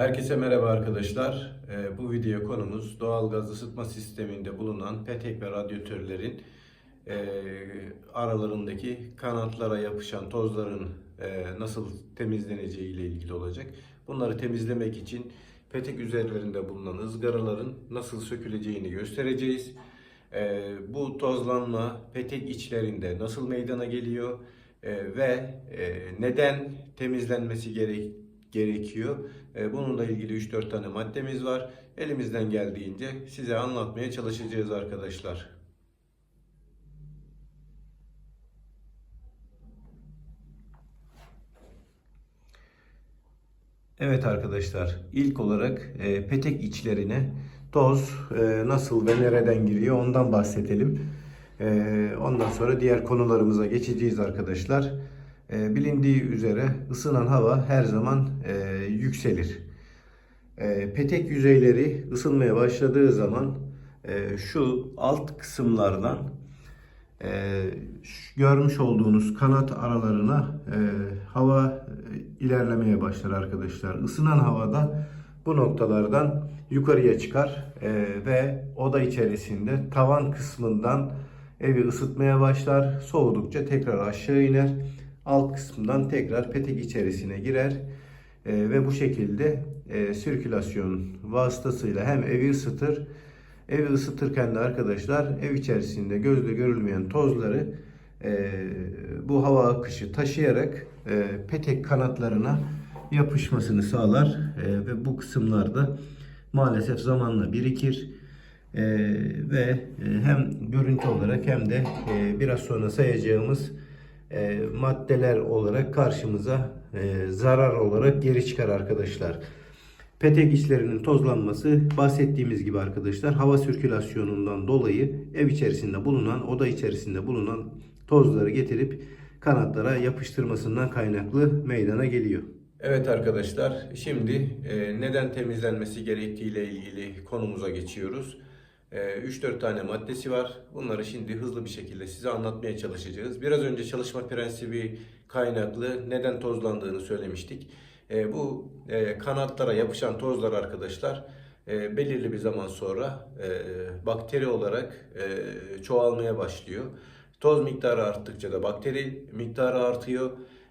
Herkese merhaba arkadaşlar. Ee, Bu video konumuz doğalgaz ısıtma sisteminde bulunan petek ve radyatörlerin e, aralarındaki kanatlara yapışan tozların e, nasıl temizleneceği ile ilgili olacak. Bunları temizlemek için petek üzerlerinde bulunan ızgaraların nasıl söküleceğini göstereceğiz. E, Bu tozlanma petek içlerinde nasıl meydana geliyor ve neden temizlenmesi gerek gerekiyor. E, Bununla ilgili 3-4 tane maddemiz var. Elimizden geldiğince size anlatmaya çalışacağız arkadaşlar. Evet arkadaşlar, ilk olarak e, petek içlerine toz e, nasıl ve nereden giriyor ondan bahsedelim. Ondan sonra diğer konularımıza geçeceğiz arkadaşlar. E, bilindiği üzere ısınan hava her zaman e, yükselir. E, petek yüzeyleri ısınmaya başladığı zaman e, şu alt kısımlardan e, görmüş olduğunuz kanat aralarına e, hava e, ilerlemeye başlar arkadaşlar. Isınan havada bu noktalardan yukarıya çıkar e, ve oda içerisinde tavan kısmından evi ısıtmaya başlar. Soğudukça tekrar aşağı iner. Alt kısmından tekrar petek içerisine girer E, ve bu şekilde e, sirkülasyon vasıtasıyla hem evi ısıtır Evi ısıtırken de arkadaşlar ev içerisinde gözle görülmeyen tozları e, bu hava akışı taşıyarak e, petek kanatlarına yapışmasını sağlar E, ve bu kısımlarda maalesef zamanla birikir. E, ve e, hem görüntü olarak hem de e, biraz sonra sayacağımız e, maddeler olarak karşımıza e, zarar olarak geri çıkar arkadaşlar. Petek içlerinin tozlanması bahsettiğimiz gibi arkadaşlar hava sirkülasyonundan dolayı ev içerisinde bulunan oda içerisinde bulunan tozları getirip kanatlara yapıştırmasından kaynaklı meydana geliyor. Evet arkadaşlar şimdi e, neden temizlenmesi gerektiğiyle ilgili konumuza geçiyoruz. E, 3-4 tane maddesi var. Bunları şimdi hızlı bir şekilde size anlatmaya çalışacağız. Biraz önce çalışma prensibi kaynaklı neden tozlandığını söylemiştik. E, bu e, kanatlara yapışan tozlar arkadaşlar e, belirli bir zaman sonra e, bakteri olarak çoğalmaya başlıyor. Toz miktarı arttıkça da bakteri miktarı artıyor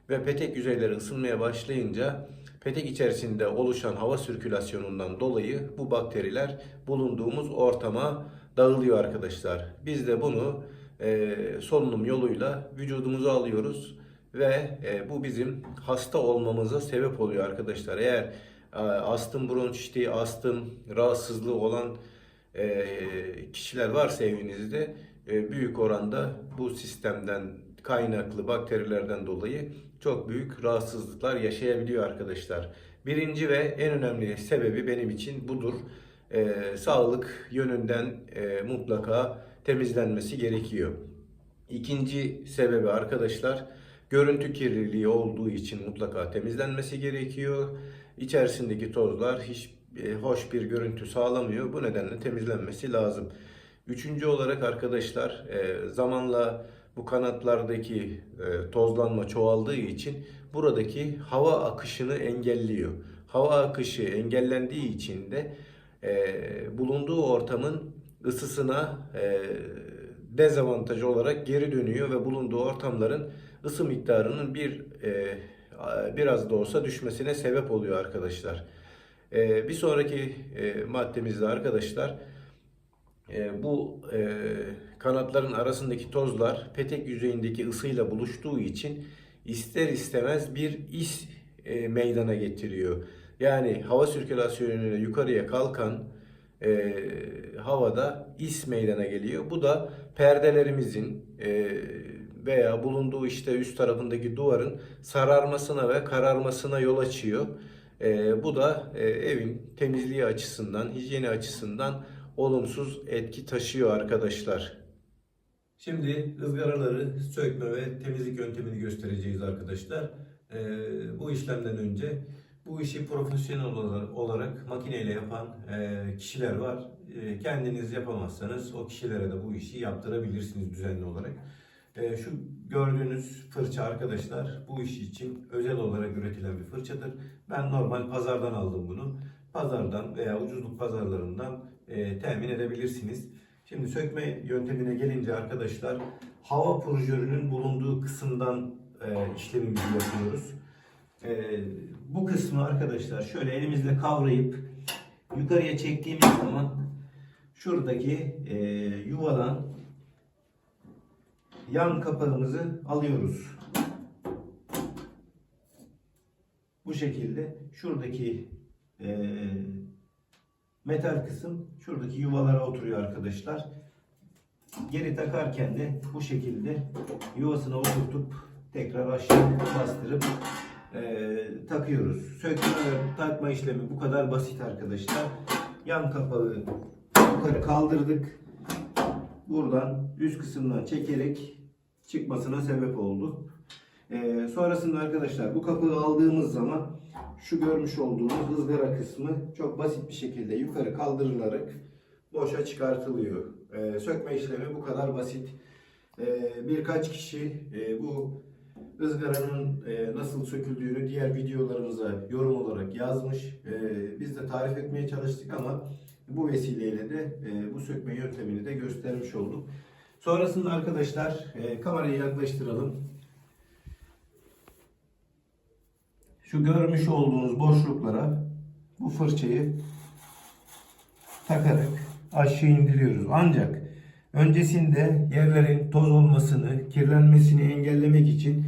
ve petek yüzeyleri ısınmaya başlayınca petek içerisinde oluşan hava sirkülasyonundan dolayı bu bakteriler bulunduğumuz ortama dağılıyor arkadaşlar. Biz de bunu e, solunum yoluyla vücudumuza alıyoruz ve e, bu bizim hasta olmamıza sebep oluyor arkadaşlar. Eğer e, astım bronşiti, astım rahatsızlığı olan e, kişiler varsa evinizde e, büyük oranda bu sistemden kaynaklı bakterilerden dolayı çok büyük rahatsızlıklar yaşayabiliyor arkadaşlar. Birinci ve en önemli sebebi benim için budur. E, sağlık yönünden e, mutlaka temizlenmesi gerekiyor. İkinci sebebi arkadaşlar görüntü kirliliği olduğu için mutlaka temizlenmesi gerekiyor. İçerisindeki tozlar hiç e, hoş bir görüntü sağlamıyor. Bu nedenle temizlenmesi lazım. Üçüncü olarak arkadaşlar e, zamanla bu kanatlardaki e, tozlanma çoğaldığı için buradaki hava akışını engelliyor. Hava akışı engellendiği için de e, bulunduğu ortamın ısısına e, dezavantaj olarak geri dönüyor ve bulunduğu ortamların ısı miktarının bir e, biraz da olsa düşmesine sebep oluyor arkadaşlar. E, bir sonraki e, maddemizde arkadaşlar e, bu e, kanatların arasındaki tozlar petek yüzeyindeki ısıyla buluştuğu için ister istemez bir is e, meydana getiriyor. Yani hava sirkülasyonuyla yukarıya kalkan e, havada is meydana geliyor. Bu da perdelerimizin e, veya bulunduğu işte üst tarafındaki duvarın sararmasına ve kararmasına yol açıyor. E, bu da e, evin temizliği açısından, hijyeni açısından olumsuz etki taşıyor arkadaşlar. Şimdi ızgaraları sökme ve temizlik yöntemini göstereceğiz arkadaşlar. E, bu işlemden önce bu işi profesyonel olarak, makineyle yapan e, kişiler var. E, kendiniz yapamazsanız o kişilere de bu işi yaptırabilirsiniz düzenli olarak. Ee, şu gördüğünüz fırça arkadaşlar bu iş için özel olarak üretilen bir fırçadır. Ben normal pazardan aldım bunu. Pazardan veya ucuzluk pazarlarından e, temin edebilirsiniz. Şimdi sökme yöntemine gelince arkadaşlar hava purjörünün bulunduğu kısımdan e, işlemimizi yapıyoruz. E, bu kısmı arkadaşlar şöyle elimizle kavrayıp yukarıya çektiğimiz zaman şuradaki e, yuvadan yan kapağımızı alıyoruz. Bu şekilde şuradaki e, metal kısım şuradaki yuvalara oturuyor arkadaşlar. Geri takarken de bu şekilde yuvasına oturtup tekrar aşağı bastırıp e, takıyoruz. Sökme takma işlemi bu kadar basit arkadaşlar. Yan kapağı yukarı kaldırdık. Buradan üst kısımdan çekerek çıkmasına sebep oldu. Ee, sonrasında arkadaşlar bu kapağı aldığımız zaman şu görmüş olduğunuz ızgara kısmı çok basit bir şekilde yukarı kaldırılarak boşa çıkartılıyor. Ee, sökme işlemi bu kadar basit. Ee, birkaç kişi e, bu ızgaranın e, nasıl söküldüğünü diğer videolarımıza yorum olarak yazmış. Ee, biz de tarif etmeye çalıştık ama bu vesileyle de e, bu sökme yöntemini de göstermiş oldum. Sonrasında arkadaşlar e, kamerayı yaklaştıralım. Şu görmüş olduğunuz boşluklara bu fırçayı takarak aşağı indiriyoruz. Ancak öncesinde yerlerin toz olmasını, kirlenmesini engellemek için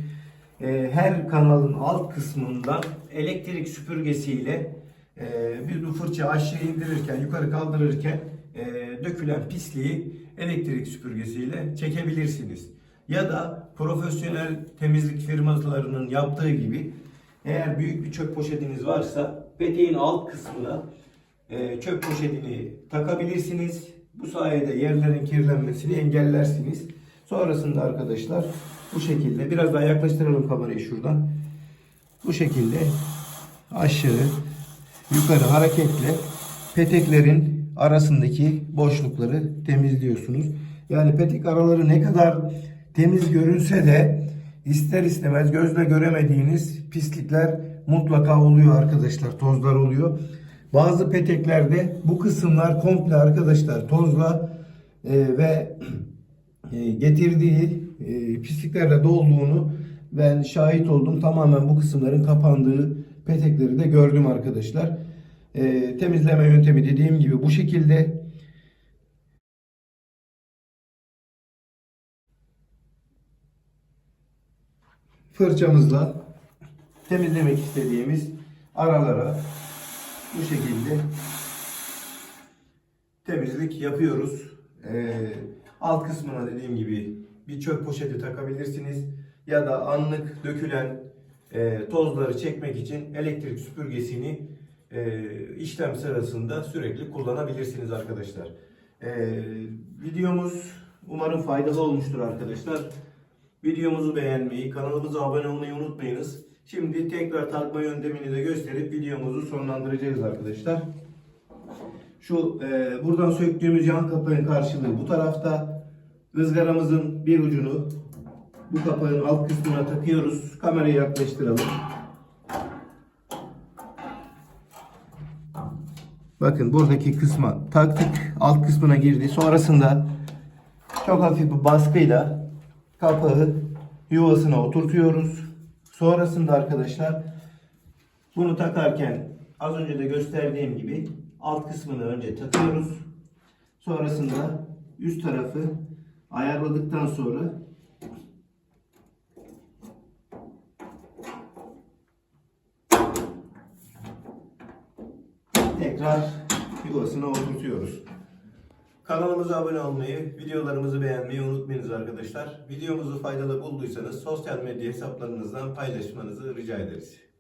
e, her kanalın alt kısmından elektrik süpürgesiyle e, biz bu fırça aşağı indirirken, yukarı kaldırırken e, dökülen pisliği elektrik süpürgesiyle çekebilirsiniz. Ya da profesyonel temizlik firmalarının yaptığı gibi eğer büyük bir çöp poşetiniz varsa peteğin alt kısmına e, çöp poşetini takabilirsiniz. Bu sayede yerlerin kirlenmesini engellersiniz. Sonrasında arkadaşlar bu şekilde biraz daha yaklaştıralım kamerayı şuradan. Bu şekilde aşağı yukarı hareketle peteklerin arasındaki boşlukları temizliyorsunuz. Yani petek araları ne kadar temiz görünse de ister istemez gözle göremediğiniz pislikler mutlaka oluyor arkadaşlar. Tozlar oluyor. Bazı peteklerde bu kısımlar komple arkadaşlar tozla e, ve e, getirdiği e, pisliklerle dolduğunu ben şahit oldum. Tamamen bu kısımların kapandığı petekleri de gördüm arkadaşlar. E, temizleme yöntemi dediğim gibi bu şekilde. Fırçamızla temizlemek istediğimiz aralara bu şekilde temizlik yapıyoruz. Ee, alt kısmına dediğim gibi bir çöp poşeti takabilirsiniz ya da anlık dökülen e, tozları çekmek için elektrik süpürgesini e, işlem sırasında sürekli kullanabilirsiniz arkadaşlar. E, videomuz umarım faydalı olmuştur arkadaşlar. Videomuzu beğenmeyi, kanalımıza abone olmayı unutmayınız. Şimdi tekrar takma yöntemini de gösterip videomuzu sonlandıracağız arkadaşlar. Şu e, buradan söktüğümüz yan kapağın karşılığı bu tarafta. ızgaramızın bir ucunu bu kapağın alt kısmına takıyoruz. Kamerayı yaklaştıralım. Bakın buradaki kısma taktık. Alt kısmına girdi. Sonrasında çok hafif bir baskıyla kapağı yuvasına oturtuyoruz. Sonrasında arkadaşlar bunu takarken az önce de gösterdiğim gibi alt kısmını önce takıyoruz. Sonrasında üst tarafı ayarladıktan sonra tekrar yuvasına oturtuyoruz. Kanalımıza abone olmayı, videolarımızı beğenmeyi unutmayınız arkadaşlar. Videomuzu faydalı bulduysanız sosyal medya hesaplarınızdan paylaşmanızı rica ederiz.